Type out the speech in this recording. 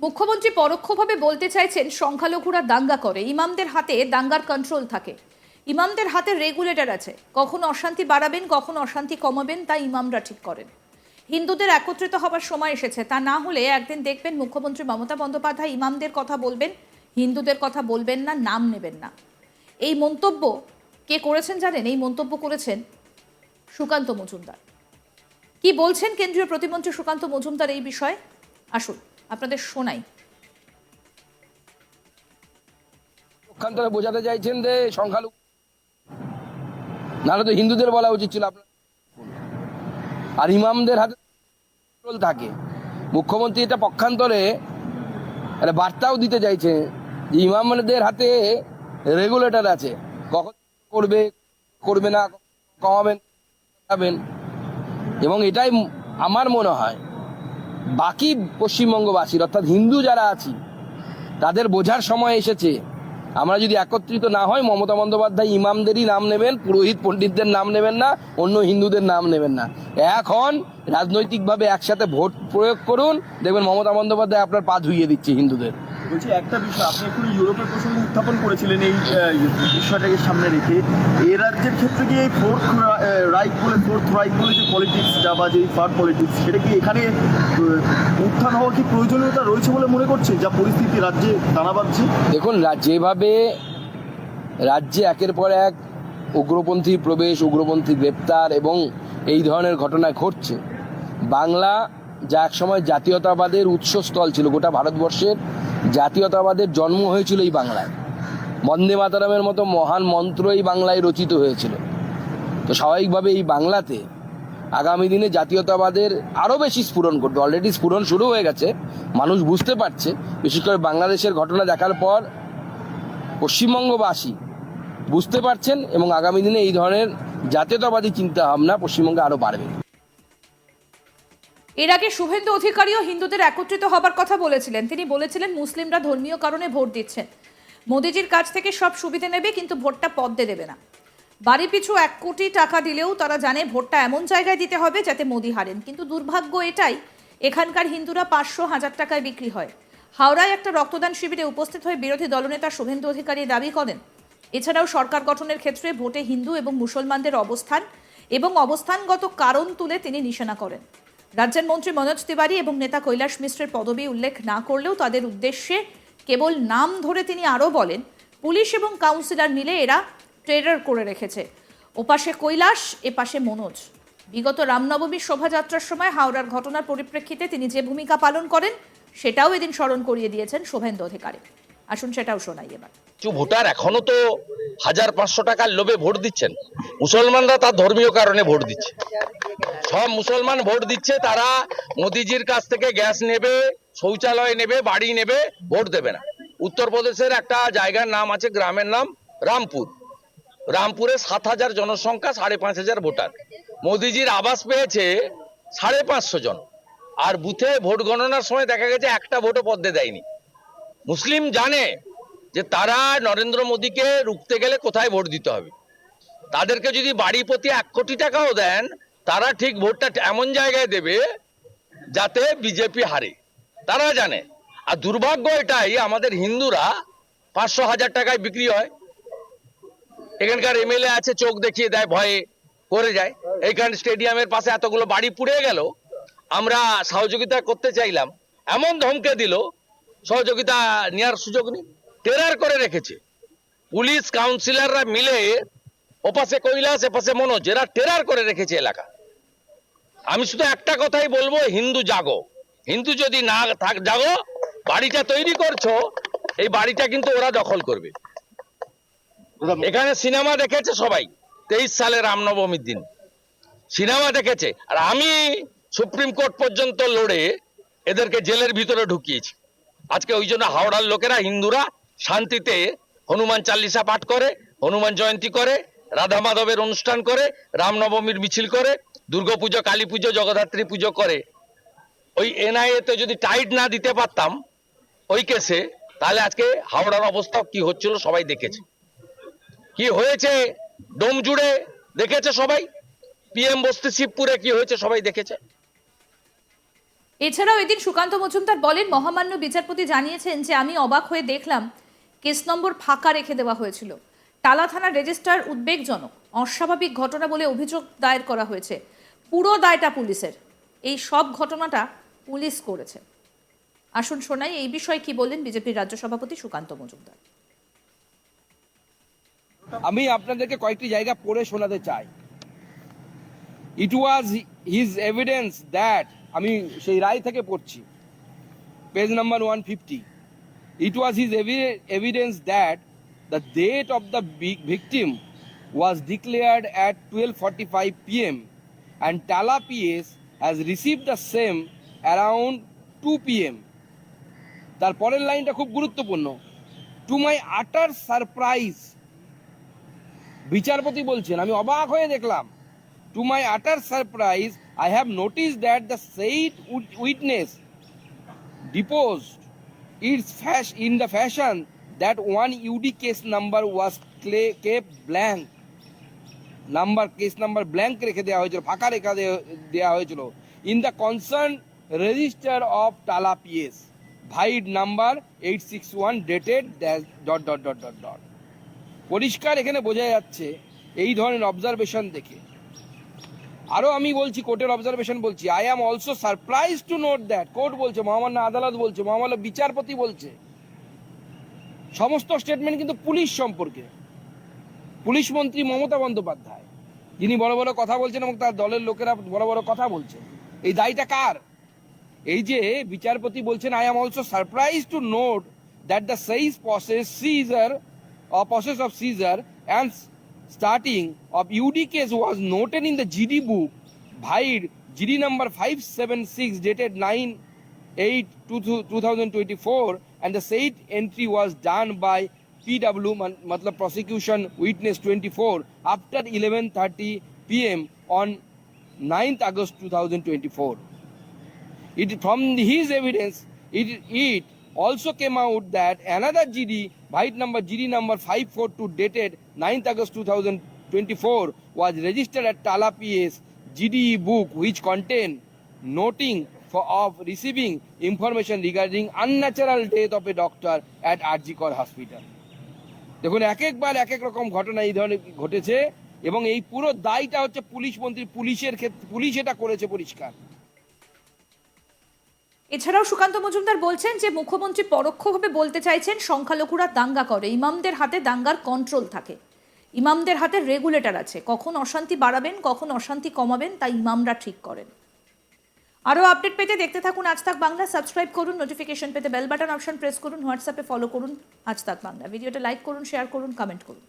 মুখ্যমন্ত্রী পরোক্ষভাবে বলতে চাইছেন, সংখ্যালঘুরা দাঙ্গা করে। ইমামদের হাতে দাঙ্গার কন্ট্রোল থাকে। ইমামদের হাতে রেগুলেটর আছে। কখন অশান্তি বাড়াবেন, কখন অশান্তি কমাবেন, তা ইমামরা ঠিক করেন। হিন্দুদের একত্রিত হবার সময় এসেছে। তা না হলে একদিন দেখবেন মুখ্যমন্ত্রী মমতা বন্দ্যোপাধ্যায় ইমামদের কথা বলবেন, হিন্দুদের কথা বলবেন না, নাম নেবেন না। এই মন্তব্য কে করেছেন জানেন? এই মন্তব্য করেছেন সুকান্ত মজুমদার। কি বলছেন কেন্দ্রীয় প্রতিমন্ত্রী সুকান্ত মজুমদার এই বিষয়ে? আসুন। আপনাদের শোনাই। পক্ষান্তরে বোঝাতে চাইছেন যে সংখ্যালঘু। নাহলে তো হিন্দুদের বলা উচিত ছিল আপনার। আর ইমামদের হাতে থাকে। মুখ্যমন্ত্রী এটা পক্ষান্তরে একটা বার্তাও দিতে চাইছে যে ইমামদের হাতে রেগুলেটর আছে। কখন করবে করবে না কমাবেন। এবং এটাই আমার মনে হয় বাকি পশ্চিমবঙ্গবাসীর অর্থাৎ হিন্দু যারা আছি, তাদের বোঝার সময় এসেছে। আমরা যদি একত্রিত না হয়, মমতা বন্দ্যোপাধ্যায় ইমামদেরই নাম নেবেন, পুরোহিত পণ্ডিতদের নাম নেবেন না, অন্য হিন্দুদের নাম নেবেন না। এখন রাজনৈতিকভাবে একসাথে ভোট প্রয়োগ করুন, দেখবেন মমতা বন্দ্যোপাধ্যায় আপনার পা ধুইয়ে দিচ্ছে হিন্দুদের। বলছি, একটা বিষয়, আপনি একটু ইউরোপের প্রসঙ্গ উত্থাপন করেছিলেন এই বিষয়টাকে সামনে রেখে। এ রাজ্যের ক্ষেত্রে কি এই ফোর্থ রাইট বলে ফোর্থ রাইট বলে যে পলিটিক্সটা বা যে ফার পলিটিক্স সেটা কি এখানে উত্থান হওয়া কি প্রয়োজনীয়তা রয়েছে বলে মনে করছে যা পরিস্থিতি রাজ্যে দানা বাঁধছে। দেখুন যেভাবে রাজ্যে একের পর এক উগ্রপন্থী প্রবেশ, উগ্রপন্থী গ্রেপ্তার এবং এই ধরনের ঘটনা ঘটছে। বাংলা যা একসময় জাতীয়তাবাদের উৎসস্থল ছিল গোটা ভারতবর্ষের জাতীয়তাবাদের জন্ম হয়েছিল এই বাংলায়। বন্দে মাতারামের মতো মহান মন্ত্র এই বাংলায় রচিত হয়েছিল। তো স্বাভাবিকভাবে এই বাংলাতে আগামী দিনে জাতীয়তাবাদের আরও বেশি স্ফুরণ করবে অলরেডি স্ফুরণ শুরু হয়ে গেছে, মানুষ বুঝতে পারছে। বিশেষ করে বাংলাদেশের ঘটনা দেখার পর পশ্চিমবঙ্গবাসী বুঝতে পারছেন এবং আগামী দিনে এই ধরনের জাতীয়তাবাদী চিন্তা ভাবনা পশ্চিমবঙ্গে আরও বাড়বে। এর আগে শুভেন্দু অধিকারীও হিন্দুদের একত্রিত হবার কথা বলেছিলেন। তিনি বলেছিলেন, মুসলিমরা ধর্মীয় কারণে ভোট দিচ্ছেন। মোদিজির কাছ থেকে সব সুবিধে নেবে, কিন্তু ভোটটা পদ্মে দেবে না। বাড়ি পিছু এক কোটি টাকা দিলেও তারা জানে ভোটটা এমন জায়গায় দিতে হবে যাতে মোদি হারেন। কিন্তু দুর্ভাগ্য এটাই, এখানকার হিন্দুরা পাঁচশো হাজার টাকায় বিক্রি হয়। হাওড়ায় একটা রক্তদান শিবিরে উপস্থিত হয়ে বিরোধী দলনেতা শুভেন্দু অধিকারী দাবি করেন, এছাড়াও সরকার গঠনের ক্ষেত্রে ভোটে হিন্দু এবং মুসলমানদের অবস্থান এবং অবস্থানগত কারণ তুলে তিনি নিশানা করেন। রাজ্যের মন্ত্রী মনোজ তিওয়ারি এবং নেতা কৈলাস মিশ্রের পদবি উল্লেখ না করলেও তাদের উদ্দেশ্যে কেবল নাম ধরে তিনি আরও বলেন, পুলিশ এবং কাউন্সিলর মিলে এরা ট্রেডার করে রেখেছে। ওপাশে কৈলাস, এপাশে মনোজ। বিগত রামনবমীর শোভাযাত্রার সময় হাওড়ার ঘটনার পরিপ্রেক্ষিতে তিনি যে ভূমিকা পালন করেন, সেটাও এদিন স্মরণ করিয়ে দিয়েছেন শুভেন্দু অধিকারী। আসুন সেটাও শোনাই এবার। কিছু ভোটার এখনও তো হাজার পাঁচশো টাকার লোভে ভোট দিচ্ছেন। মুসলমানরা তার ধর্মীয় কারণে ভোট দিচ্ছে। সব মুসলমান ভোট দিচ্ছে, তারা মোদিজির কাছ থেকে গ্যাস নেবে, শৌচালয় নেবে, বাড়ি নেবে, ভোট দেবে না। উত্তরপ্রদেশের একটা জায়গার নাম আছে, গ্রামের নাম রামপুর। রামপুরে সাত হাজার জনসংখ্যা, সাড়ে পাঁচ হাজার ভোটার। মোদিজির আবাস পেয়েছে সাড়ে পাঁচশো জন। আর বুথে ভোট গণনার সময় দেখা গেছে একটা ভোটও পদ্মে দেয়নি। মুসলিম জানে যে তারা নরেন্দ্র মোদীকে রুখতে গেলে কোথায় ভোট দিতে হবে? তাদেরকে যদি বাড়ি প্রতি এক কোটি টাকাও দেন, তারা ঠিক ভোটটা এমন জায়গায় দেবে যাতে বিজেপি হারে। তারা জানে। আর দুর্ভাগ্য এটাই, আমাদের হিন্দুরা পাঁচশো হাজার টাকায় বিক্রি হয়। এখানকার এমএলএ আছে, চোখ দেখিয়ে দেয়, ভয়ে করে যায়। এইখানে স্টেডিয়ামের পাশে এতগুলো বাড়ি পুড়ে গেল। আমরা সহযোগিতা করতে চাইলাম। এমন ধমকে দিল, সহযোগিতা নেওয়ার সুযোগ নেই। টেরার করে রেখেছে। পুলিশ কাউন্সিলররা মিলে ওপাশে কৈলাস, এপাশে মনোজ, এরা টেরার করে রেখেছে এলাকা। আমি শুধু একটা কথাই বলব, হিন্দু জাগো। হিন্দু যদি না থাক, জাগো, বাড়িটা তৈরি করছ, এই বাড়িটা কিন্তু ওরা দখল করবে। এখানে সিনেমা দেখেছে সবাই, তেইশ সালে রামনবমীর দিন। সিনেমা দেখেছে, আর আমি সুপ্রিম কোর্ট পর্যন্ত লড়ে এদেরকে জেলের ভিতরে ঢুকিয়েছি। আজকে ওই জন্য হাওড়ার লোকেরা, হিন্দুরা শান্তিতে হনুমান চাল্লিশা পাঠ করে, হনুমান জয়ন্তী করে, রাধা মাধবের অনুষ্ঠান করে রামনবমীর মিছিল করে দুর্গাপুজো কালী পুজো, জগদ্ধাত্রী পুজো করে। ওই এনআইএ তে যদি টাইট না দিতে পারতাম, ওই কেসে, তাহলে আজকে হাওড়ার অবস্থা কি হচ্ছিল সবাই দেখেছে। কি হয়েছে? ডোম জুড়ে দেখেছে সবাই? পিএম বস্তি শিবপুরে কি হয়েছে সবাই দেখেছে? এছাড়াও এদিন সুকান্ত মজুমদার বলেন, মহামান্য বিচারপতি জানিয়েছেন যে আমি অবাক হয়ে দেখলাম কেস নম্বর ফাঁকা রেখে দেওয়া হয়েছিল। টালা থানার রেজিস্ট্রার উদ্বেগজনক, অস্বাভাবিক ঘটনা বলে অভিযোগ দায়ের করা হয়েছে। পুরো দায়টা পুলিশের। এই সব ঘটনাটা পুলিশ করেছে। আসুন শোনাই, এই বিষয়ে কি বললেন বিজেপির রাজ্য সভাপতি সুকান্ত মজুমদার। আমি আপনাদেরকে কয়েকটি জায়গা পড়ে শোনাতে চাই। It was his evidence that আমি সেই রায় থেকে পড়ছি। Page number one fifty evidence that the death of the victim was declared at twelve forty five P M and Tala PS has receive the same around two P M তার পরের লাইনটা খুব গুরুত্বপূর্ণ। টু মাই আটার সারপ্রাইজ বিচারপতি বলছেন, আমি অবাক হয়ে দেখলাম to my utter surprise I have notice that the said witness depose its fash in the fashion that one UD case number was clay kept blank number case number blank রেখে দেওয়া হয়েছিল, ফাঁকা রেখা দেওয়া হয়েছিল। In the concern register of Tala PS vide number eight six one dated dot dot dot dot dot পরিষ্কার এখানে বোঝা যাচ্ছে, এই ধরনের অবজারভেশন দেখে। আরও আমি বলছি কোর্টের অবজারভেশন বলছি। I am also surprise to note that court বলছে, মহামান্য আদালত বলছে, মহামান্য বিচারপতি বলছে। সমস্ত স্টেটমেন্ট কিন্তু পুলিশ সম্পর্কে। পুলিশ মন্ত্রী মমতা বন্দ্যোপাধ্যায়, যিনি বড় বড় কথা বলছেন এবং তার দলের লোকেরা বড় বড় কথা বলছে এই দায়টা কার? এই যে বিচারপতি বলছেন I am also surprise to note that the said process seizure process of seizure and starting of UD case was noted in the GD book Bhide GD number 576 dated 9 8 2024 and the said entry was done by PW matlab prosecution witness 24 after 11:30 pm on 9th August 2024 it from his evidence it it also came out that another gd byte number, GD number five four two dated ninth August two thousand twenty four was registered at Tala PS GD book which content noting for of receiving information regarding unnatural death of a doctor at Kar hospital দেখুন এক একবার এক এক রকম ঘটনা এই ধরনের ঘটেছে এবং এই পুরো দায়টা হচ্ছে পুলিশ মন্ত্রী, পুলিশের ক্ষেত্রে, পুলিশ এটা করেছে পরিষ্কার। এছাড়াও সুকান্ত মজুমদার বলছেন যে মুখ্যমন্ত্রী পরোক্ষভাবে বলতে চাইছেন, সংখ্যালঘুরা দাঙ্গা করে। ইমামদের হাতে দাঙ্গার কন্ট্রোল থাকে। ইমামদের হাতে রেগুলেটর আছে। কখন অশান্তি বাড়াবেন, কখন অশান্তি কমাবেন তা ইমামরা ঠিক করেন। আরও আপডেট পেতে দেখতে থাকুন আজ তাক বাংলা। সাবস্ক্রাইব করুন নোটিফিকেশন পেতে বেল বাটন অপশন প্রেস করুন হোয়াটসঅ্যাপে ফলো করুন, আজ তাক বাংলা। ভিডিওটা লাইক করুন শেয়ার করুন কমেন্ট করুন।